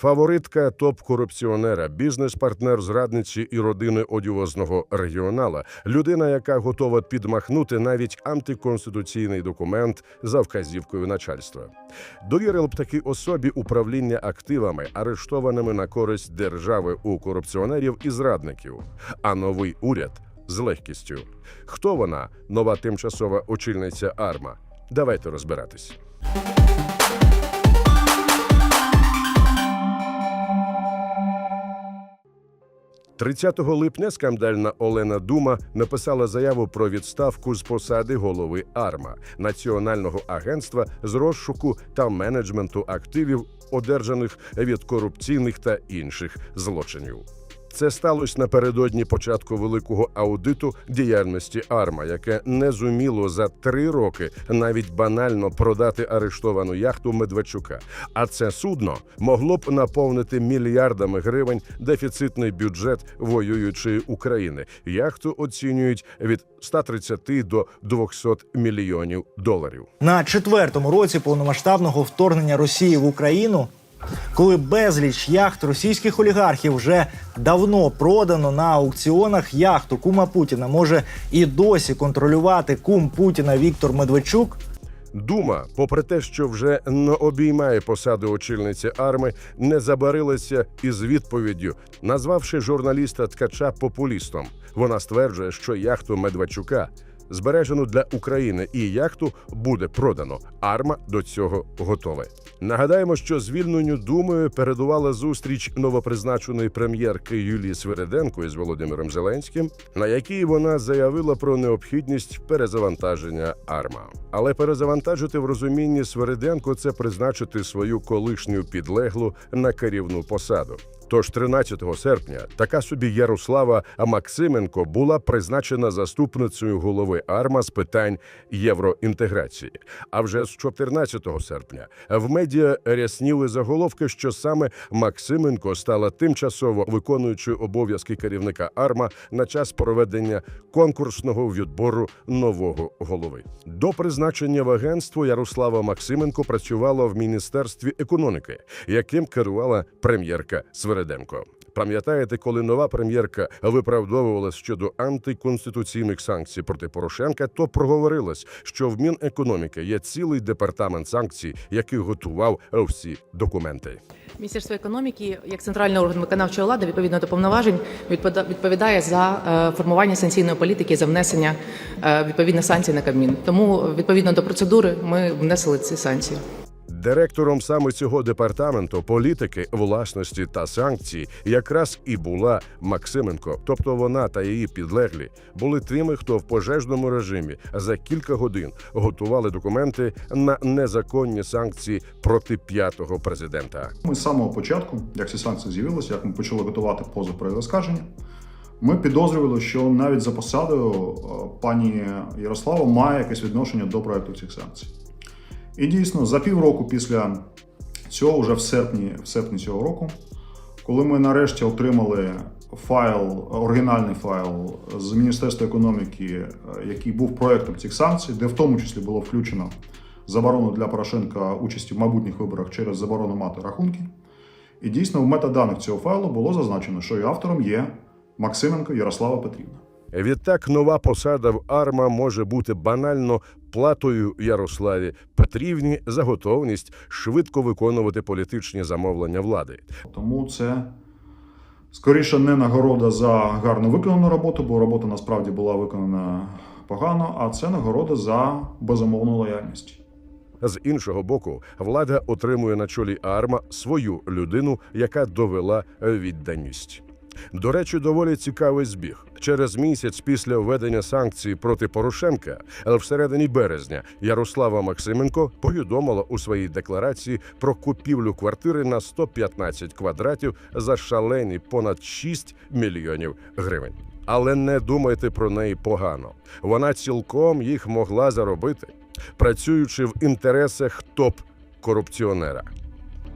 Фаворитка топ-корупціонера, бізнес-партнер зрадниці і родини одіозного регіонала, людина, яка готова підмахнути навіть антиконституційний документ за вказівкою начальства. Довірили б такій особі управління активами, арештованими на користь держави у корупціонерів і зрадників, а новий уряд з легкістю. Хто вона, нова тимчасова очільниця АРМА? Давайте розбиратись. 30 липня скандальна Олена Дума написала заяву про відставку з посади голови АРМА Національного агентства з розшуку та менеджменту активів, одержаних від корупційних та інших злочинів. Це сталося напередодні початку великого аудиту діяльності АРМА, яке не зуміло за три роки навіть банально продати арештовану яхту Медведчука. А це судно могло б наповнити мільярдами гривень дефіцитний бюджет воюючої України. Яхту оцінюють від 130 до 200 мільйонів доларів. На четвертому році повномасштабного вторгнення Росії в Україну, коли безліч яхт російських олігархів вже давно продано на аукціонах, яхту кума Путіна може і досі контролювати кум Путіна Віктор Медведчук. Дума, попри те, що вже не обіймає посаду очільниці арми, не забарилася із відповіддю, назвавши журналіста ткача популістом. Вона стверджує, що яхту Медведчука збережену для України і яхту буде продано. Арма до цього готова. Нагадаємо, що звільненню думою передувала зустріч новопризначеної прем'єрки Юлії Свириденко із Володимиром Зеленським, на якій вона заявила про необхідність перезавантаження арма. Але перезавантажити в розумінні Свириденко це призначити свою колишню підлеглу на керівну посаду. Тож 13 серпня така собі Ярослава Максименко була призначена заступницею голови АРМА з питань євроінтеграції. А вже з 14 серпня в медіа рясніли заголовки, що саме Максименко стала тимчасово виконуючою обов'язки керівника АРМА на час проведення конкурсного відбору нового голови. До призначення в агентство Ярослава Максименко працювала в міністерстві економіки, яким керувала прем'єрка Свереденко. Пам'ятаєте, коли нова прем'єрка виправдовувалась щодо антиконституційних санкцій проти Порошенка, то проговорилось, що в Мінекономіки є цілий департамент санкцій, який готував всі документи. Міністерство економіки як центральний орган виконавчої влади відповідно до повноважень відповіда- відповідає за е, формування санкційної політики за внесення е, відповідних санкцій на Кабмін. Тому відповідно до процедури ми внесли ці санкції. Директором саме цього департаменту політики, власності та санкцій якраз і була Максименко. Тобто вона та її підлеглі були тими, хто в пожежному режимі за кілька годин готували документи на незаконні санкції проти п'ятого президента. Ми з самого початку, як ці санкції з'явилися, як ми почали готувати позов про розкаження, ми підозрювали, що навіть за посадою е, пані Ярослава має якесь відношення до проекту цих санкцій. І дійсно, за півроку після цього, вже в серпні, в серпні цього року, коли ми нарешті отримали файл, оригінальний файл з Міністерства економіки, е, який був проектом цих санкцій, де в тому числі було включено заборону для Порошенка участі в майбутніх виборах через заборону мати рахунки. І дійсно в метаданих цього файлу було зазначено, що і автором є Максименко Ярослава Петрівна. Відтак, нова посада в АРМА може бути банально платою Ярославі Петрівні за готовність швидко виконувати політичні замовлення влади. Тому це скоріше не нагорода за гарно виконану роботу, бо робота насправді була виконана погано, а це нагорода за безумовну лояльність. З іншого боку, влада отримує на чолі АРМА свою людину, яка довела відданість. До речі, доволі цікавий збіг. Через місяць після введення санкцій проти Порошенка, але всередині березня Ярослава Максименко повідомила у своїй декларації про купівлю квартири на 115 квадратів за шалені понад 6 мільйонів гривень. Але не думайте про неї погано. Вона цілком їх могла заробити, працюючи в інтересах топ-корупціонера.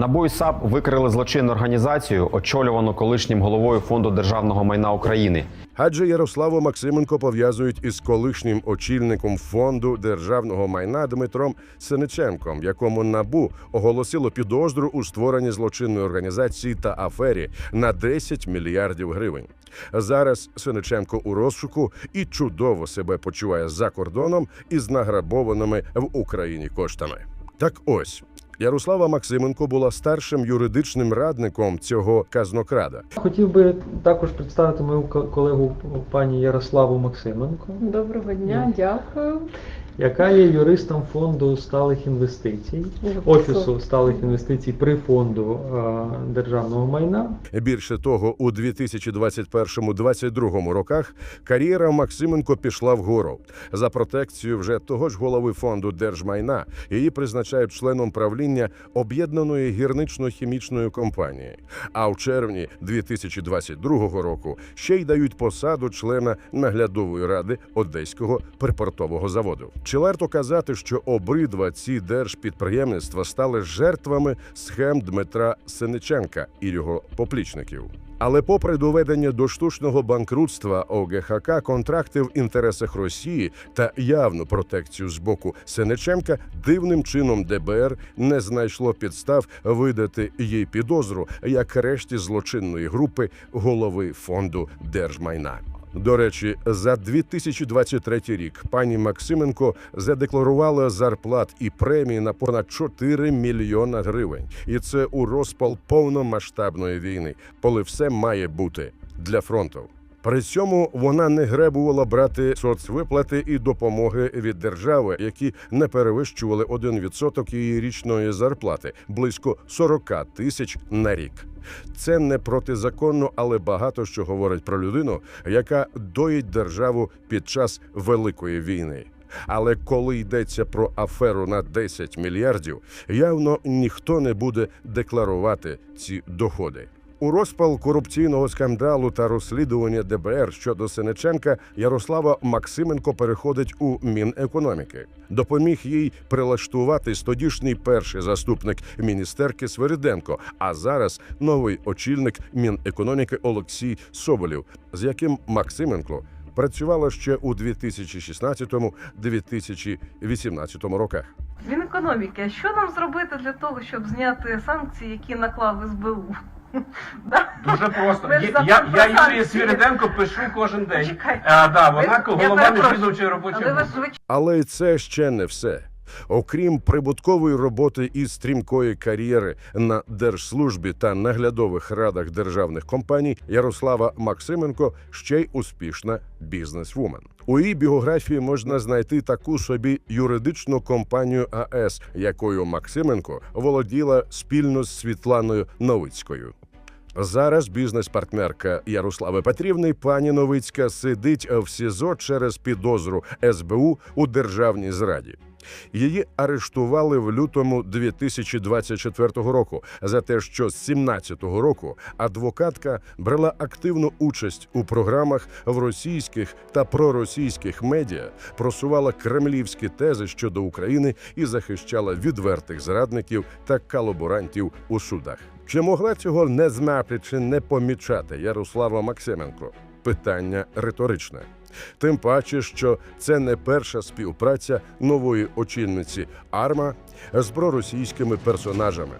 НАБУ і САП викрили злочинну організацію, очолювану колишнім головою фонду державного майна України. Адже Ярославу Максименко пов'язують із колишнім очільником фонду державного майна Дмитром Синиченком, якому набу оголосило підозру у створенні злочинної організації та афері на 10 мільярдів гривень. Зараз Синиченко у розшуку і чудово себе почуває за кордоном із награбованими в Україні коштами. Так ось. Ярослава Максименко була старшим юридичним радником цього казнокрада. Хотів би також представити мою ко- колегу пані Ярославу Максименко, Доброго дня, дякую. Яка є юристом фонду сталих інвестицій, офісу сталих інвестицій при фонду е, державного майна. Більше того, у 2021-2022 роках кар'єра Максименко пішла вгору. За протекцію вже того ж голови фонду держмайна її призначають членом правління об'єднаної гірнично-хімічної компанії. А в червні 2022 року ще й дають посаду члена наглядової ради Одеського припортового заводу. Чи варто казати, що обидва ці держпідприємництва стали жертвами схем Дмитра Синиченка і його поплічників? Але попри доведення до штучного банкрутства ОГХК, контракти в інтересах Росії та явну протекцію з боку Сенеченка, дивним чином ДБР не знайшло підстав видати їй підозру як решті злочинної групи голови фонду держмайна. До речі, за 2023 рік пані Максименко задекларувала зарплат і премії на понад 4 мільйона гривень, і це у розпал повномасштабної війни, коли все має бути для фронту. При цьому вона не гребувала брати соцвиплати і допомоги від держави, які не перевищували 1% її річної зарплати близько 40 тисяч на рік. Це не протизаконно, але багато що говорить про людину, яка доїть державу під час великої війни. Але коли йдеться про аферу на 10 мільярдів, явно ніхто не буде декларувати ці доходи. У розпал корупційного скандалу та розслідування ДБР щодо Сенеченка Ярослава Максименко переходить у Мінекономіки. Допоміг їй прилаштуватись тодішній перший заступник міністерки Свириденко, а зараз новий очільник Мінекономіки Олексій Соболєв, з яким Максименко працювала ще у 2016-2018 роках. Мінекономіки, а що нам зробити для того, щоб зняти санкції, які наклав СБУ? Дуже просто. Я, закон я, про Юлії санкції. Пишу кожен день. Почекайте. А, да, Ви- я голова перепрошую, міжвідомчої робочої Але ви групи. ж звичайно. Але це ще не все. Окрім прибуткової роботи і стрімкої кар'єри на держслужбі та наглядових радах державних компаній, Ярослава Максименко ще й успішна бізнесвумен. У її біографії можна знайти таку собі юридичну компанію АЕС, якою Максименко володіла спільно з Світланою Новицькою. Зараз бізнес-партнерка Ярослави Петрівни пані Новицька сидить в СІЗО через підозру СБУ у державній зраді. Її арештували в лютому 2024 року за те, що з 17-го року адвокатка брала активну участь у програмах в російських та проросійських медіа, просувала кремлівські тези щодо України і захищала відвертих зрадників та колаборантів у судах. Чи могла цього не знати чи не помічати Ярослава Максименко? Питання риторичне. Тим паче, що це не перша співпраця нової очільниці Арма з проросійськими персонажами.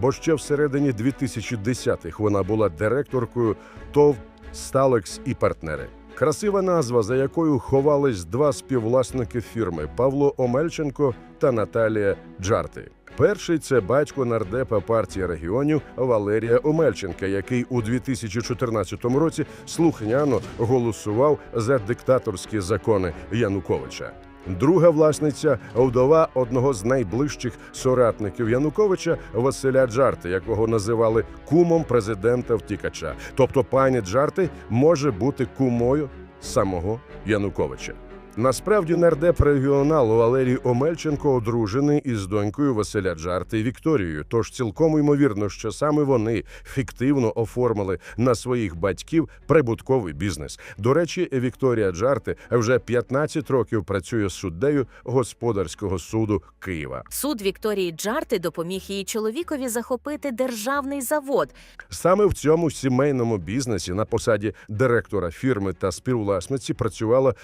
Бо ще всередині 2010-х вона була директоркою ТОВ Сталекс і партнери. Красива назва, за якою ховались два співвласники фірми Павло Омельченко та Наталія Джарти. Перший це батько нардепа партії регіонів Валерія Омельченка, який у 2014 році слухняно голосував за диктаторські закони Януковича. Друга власниця вдова одного з найближчих соратників Януковича Василя Джарти, якого називали кумом президента втікача. Тобто пані Джарти може бути кумою самого Януковича. Насправді нардеп регіоналу Валерій Омельченко одружений із донькою Василя Джарти Вікторією. Тож цілком ймовірно, що саме вони фіктивно оформили на своїх батьків прибутковий бізнес. До речі, Вікторія Джарти вже 15 років працює суддею господарського суду Києва. Суд Вікторії Джарти допоміг її чоловікові захопити державний завод. Саме в цьому сімейному бізнесі на посаді директора фірми та співвласниці працювала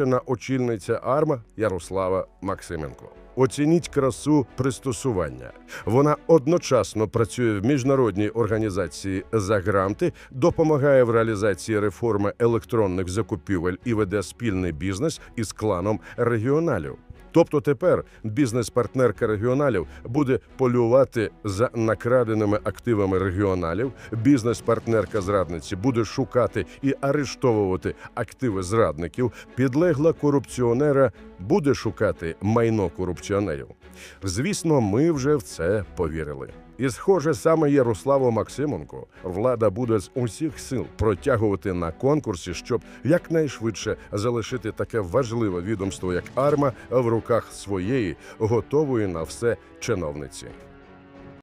свіжоспечена очільниця АРМА Ярослава Максименко. Оцініть красу пристосування. Вона одночасно працює в міжнародній організації за гранти, допомагає в реалізації реформи електронних закупівель і веде спільний бізнес із кланом регіоналів. Тобто тепер бізнес-партнерка регіоналів буде полювати за накраденими активами регіоналів. Бізнес-партнерка зрадниці буде шукати і арештовувати активи зрадників. Підлегла корупціонера буде шукати майно корупціонерів. Звісно, ми вже в це повірили. І, схоже, саме Ярославу Максименко влада буде з усіх сил протягувати на конкурсі, щоб якнайшвидше залишити таке важливе відомство, як АРМА, в руках своєї готової на все чиновниці.